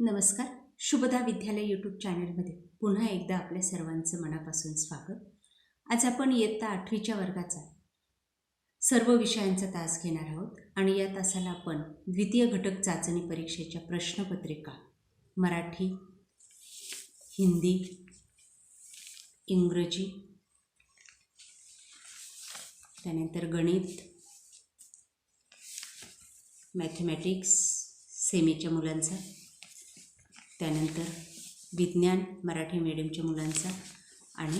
नमस्कार. शुभदा विद्यालय यूट्यूब चॅनलमध्ये पुन्हा एकदा आपल्या सर्वांचं मनापासून स्वागत. आज आपण इयत्ता आठवीच्या वर्गाचा सर्व विषयांचा तास घेणार आहोत आणि या तासाला आपण द्वितीय घटक चाचणी परीक्षेच्या प्रश्नपत्रिका मराठी हिंदी इंग्रजी त्यानंतर गणित मॅथमॅटिक्स सेमीच्या मुलांचा त्यानंतर विज्ञान मराठी मीडियमच्या मुलांचा आणि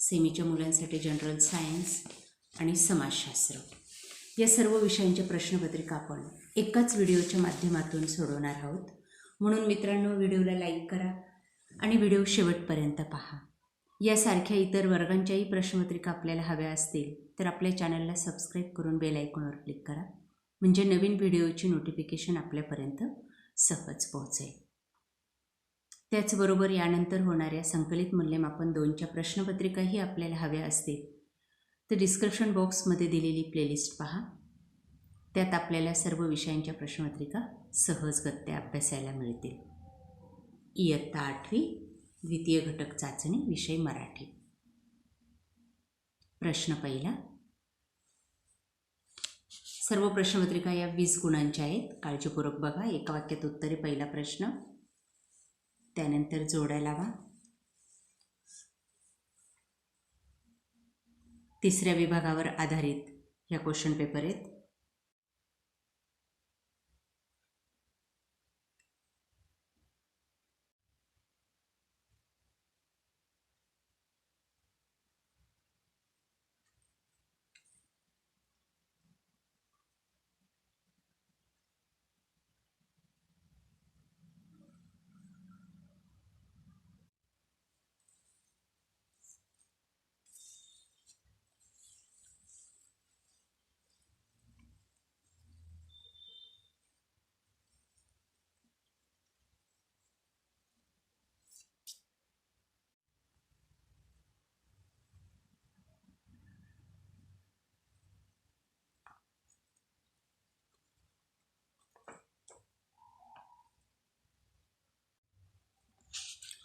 सेमीच्या मुलांसाठी जनरल सायन्स आणि समाजशास्त्र. या सर्व विषयांच्या प्रश्नपत्रिका आपण एकाच व्हिडिओच्या माध्यमातून सोडवणार आहोत. म्हणून मित्रांनो व्हिडिओला लाईक करा आणि व्हिडिओ शेवटपर्यंत पहा. यासारख्या इतर वर्गांच्याही प्रश्नपत्रिका आपल्याला हव्या असतील तर आपल्या चॅनलला सबस्क्राईब करून बेल आयकॉनवर क्लिक करा. म्हणजे नवीन व्हिडिओची नोटिफिकेशन आपल्यापर्यंत सहज पोहोचेल. त्याचबरोबर यानंतर होणाऱ्या संकलित मूल्यमापन दोनच्या प्रश्नपत्रिकाही आपल्याला हव्या असतील. तर डिस्क्रिप्शन बॉक्समध्ये दिलेली प्लेलिस्ट पहा. त्यात आपल्याला सर्व विषयांच्या प्रश्नपत्रिका सहजगत्या अभ्यासायला मिळतील. इयत्ता आठवी द्वितीय घटक चाचणी विषय मराठी. प्रश्न पहिला सर्व प्रश्नपत्रिका या वीस गुणांच्या आहेत. काळजीपूर्वक बघा. एका वाक्यात उत्तरे. पहिला प्रश्न. त्यानंतर जोड्या लावा. तिसऱ्या विभागावर आधारित ह्या क्वेश्चन पेपर आहेत.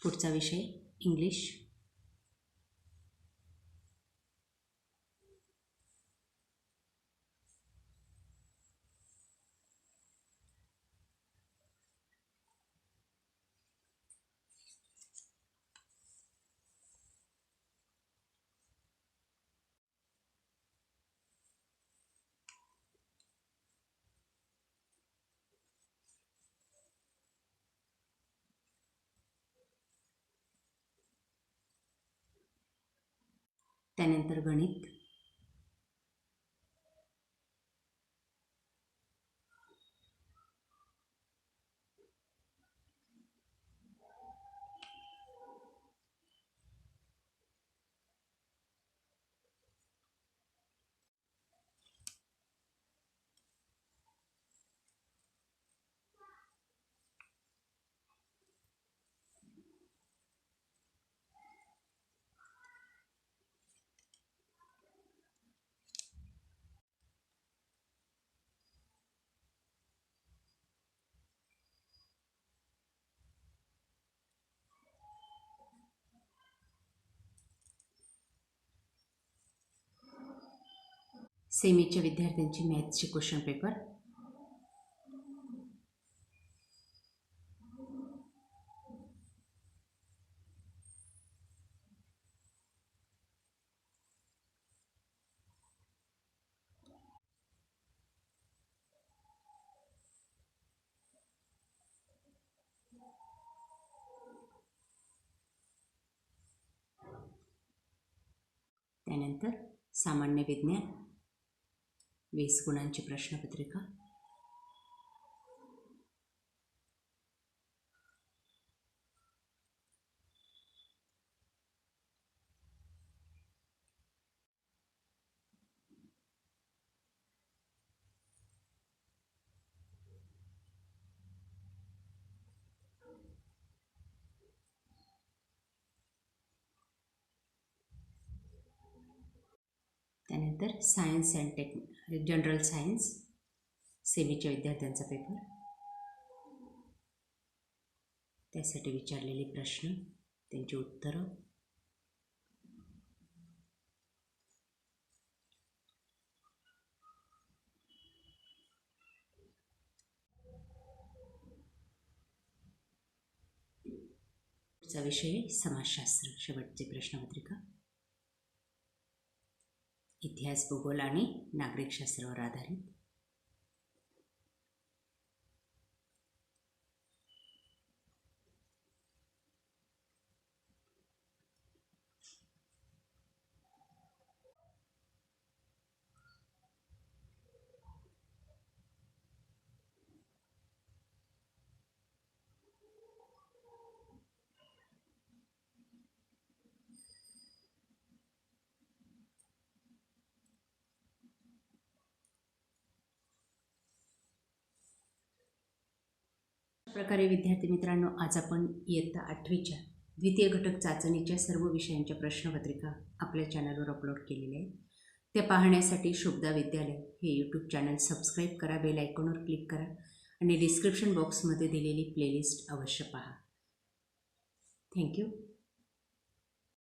पुढचा विषय इंग्लिश. त्यानंतर गणित. सेमीच्या विद्यार्थ्यांची मॅथ्सचे क्वेश्चन पेपर त्यानंतर सामान्य विज्ञान. वीस गुणांची प्रश्नपत्रिका. त्यानंतर सायन्स अँड टेक म्हणजे जनरल सायन्स सेमीच्या विद्यार्थ्यांचा पेपर. त्यासाठी विचारलेले प्रश्न त्यांची उत्तरं. चा विषय समाजशास्त्र शेवटचे प्रश्नपत्रिका. इतिहास भूगोल आणि नागरिकशास्त्रावर आधारित. प्रकारे विद्यार्थी मित्रांनो आज आपण इयत्ता आठवीच्या द्वितीय घटक चाचणीच्या सर्व विषयांच्या प्रश्नपत्रिका आपल्या चॅनलवर अपलोड केलेल्या आहेत. त्या पाहण्यासाठी शुभदा विद्यालय हे यूट्यूब चॅनल सबस्क्राईब करा बेल आयकॉनवर क्लिक करा आणि डिस्क्रिप्शन बॉक्समध्ये दिलेली प्लेलिस्ट अवश्य पहा. थँक्यू